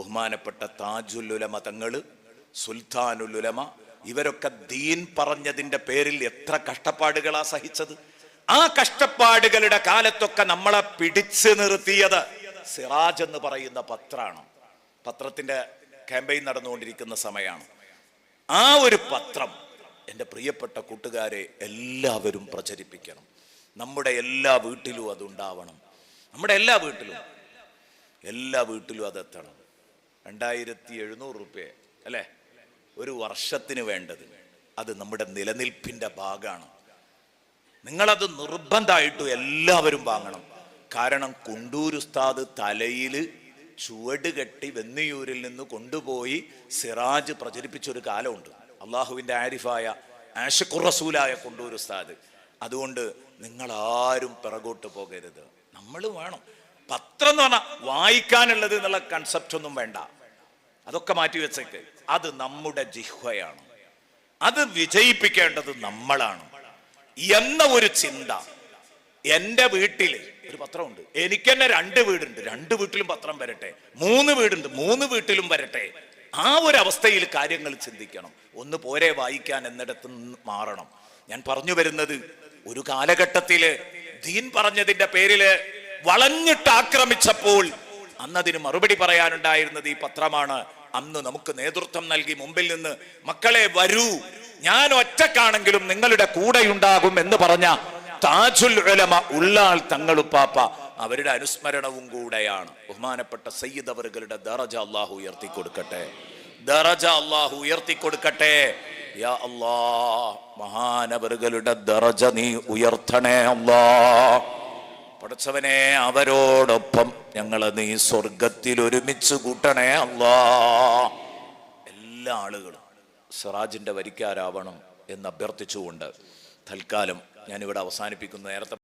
ബഹുമാനപ്പെട്ട താജുല്ലുലമ തങ്ങൾ സുൽത്താനുലുലമ ഇവരൊക്കെ ദീൻ പറഞ്ഞതിന്റെ പേരിൽ എത്ര കഷ്ടപ്പാടുകളാ സഹിച്ചത്. ആ കഷ്ടപ്പാടുകളുടെ കാലത്തൊക്കെ നമ്മളെ പിടിച്ചു നിർത്തിയത് സിറാജ് എന്ന് പറയുന്ന പത്രമാണ് പത്രത്തിന്റെ ക്യാമ്പയിൻ നടന്നുകൊണ്ടിരിക്കുന്ന സമയമാണ്. ആ ഒരു പത്രം എന്റെ പ്രിയപ്പെട്ട കൂട്ടുകാരെ എല്ലാവരും പ്രചരിപ്പിക്കണം. നമ്മുടെ എല്ലാ വീട്ടിലും അതുണ്ടാവണം. നമ്മുടെ എല്ലാ വീട്ടിലും. എല്ലാ വീട്ടിലും അതെത്തണം. രണ്ടായിരത്തി എഴുന്നൂറ് റുപ്യ അല്ലേ? ഒരു വർഷത്തിന് വേണ്ടത്. അത് നമ്മുടെ നിലനിൽപ്പിന്റെ ഭാഗമാണ്. നിങ്ങളത് നിർബന്ധമായിട്ടും എല്ലാവരും വാങ്ങണം. കാരണം കുണ്ടൂരുസ്താദ് തലയിൽ ചുവട് കെട്ടി വെന്നിയൂരിൽ നിന്ന് കൊണ്ടുപോയി സിറാജ് പ്രചരിപ്പിച്ചൊരു കാലമുണ്ട്. അള്ളാഹുവിന്റെ ആരിഫായ ആഷക്കുർ റസൂലായ കൊണ്ടൂർ ഉസ്താദ്. അതുകൊണ്ട് നിങ്ങൾ ആരും പിറകോട്ട് പോകരുത്. നമ്മൾ വേണം. പത്രം എന്ന് പറഞ്ഞാൽ വായിക്കാനുള്ളത് എന്നുള്ള കൺസെപ്റ്റ് ഒന്നും വേണ്ട. അതൊക്കെ മാറ്റി വെച്ചേക്ക്. അത് നമ്മുടെ ജിഹ്വയാണ്. അത് വിജയിപ്പിക്കേണ്ടത് നമ്മളാണ്. എന്ന ഒരു ചിന്ത. എന്റെ വീട്ടിൽ ഒരു പത്രമുണ്ട്. എനിക്ക് തന്നെ രണ്ട് വീടുണ്ട്. രണ്ട് വീട്ടിലും പത്രം വരട്ടെ. മൂന്ന് വീടുണ്ട്. മൂന്ന് വീട്ടിലും വരട്ടെ. ആ ഒരു അവസ്ഥയിൽ കാര്യങ്ങൾ ചിന്തിക്കണം. ഒന്ന് പോരെ വായിക്കാൻ എന്നിടത്ത് മാറണം. ഞാൻ പറഞ്ഞു വരുന്നത് ഒരു കാലഘട്ടത്തിൽ ദീൻ പറഞ്ഞതിന്റെ പേരിൽ വളഞ്ഞിട്ട് ആക്രമിച്ചപ്പോൾ അന്നതിന് മറുപടി പറയാനുണ്ടായിരുന്നത് ഈ പത്രമാണ്. അന്ന് നമുക്ക് നേതൃത്വം നൽകി മുമ്പിൽ നിന്ന് മക്കളെ വരൂ. ഞാൻ ഒറ്റക്കാണെങ്കിലും നിങ്ങളുടെ കൂടെയുണ്ടാകും എന്ന് പറഞ്ഞ താജുൽ ഉലമ ഉള്ളാൾ തങ്ങളുപ്പാപ്പ അവരുടെ അനുസ്മരണവും കൂടെയാണ്. ബഹുമാനപ്പെട്ട സയ്യിദ് അവറുകളുടെ ദറജ അള്ളാഹു ഉയർത്തി കൊടുക്കട്ടെ ദറജ അള്ളാഹു ഉയർത്തി കൊടുക്കട്ടെ യാ മഹാനവറുകളുടെ ദറജ നീ ഉയർത്തണേ അല്ലാ പഠിച്ചവനെ അവരോടൊപ്പം ഞങ്ങൾ നീ സ്വർഗത്തിൽ ഒരുമിച്ച് കൂട്ടണേ അല്ലാ. എല്ലാ ആളുകളും സിറാജിന്റെ വരിക്കാരാവണം എന്ന് അഭ്യർത്ഥിച്ചുകൊണ്ട് തൽക്കാലം ഞാനിവിടെ അവസാനിപ്പിക്കുന്നു. നേരത്തെ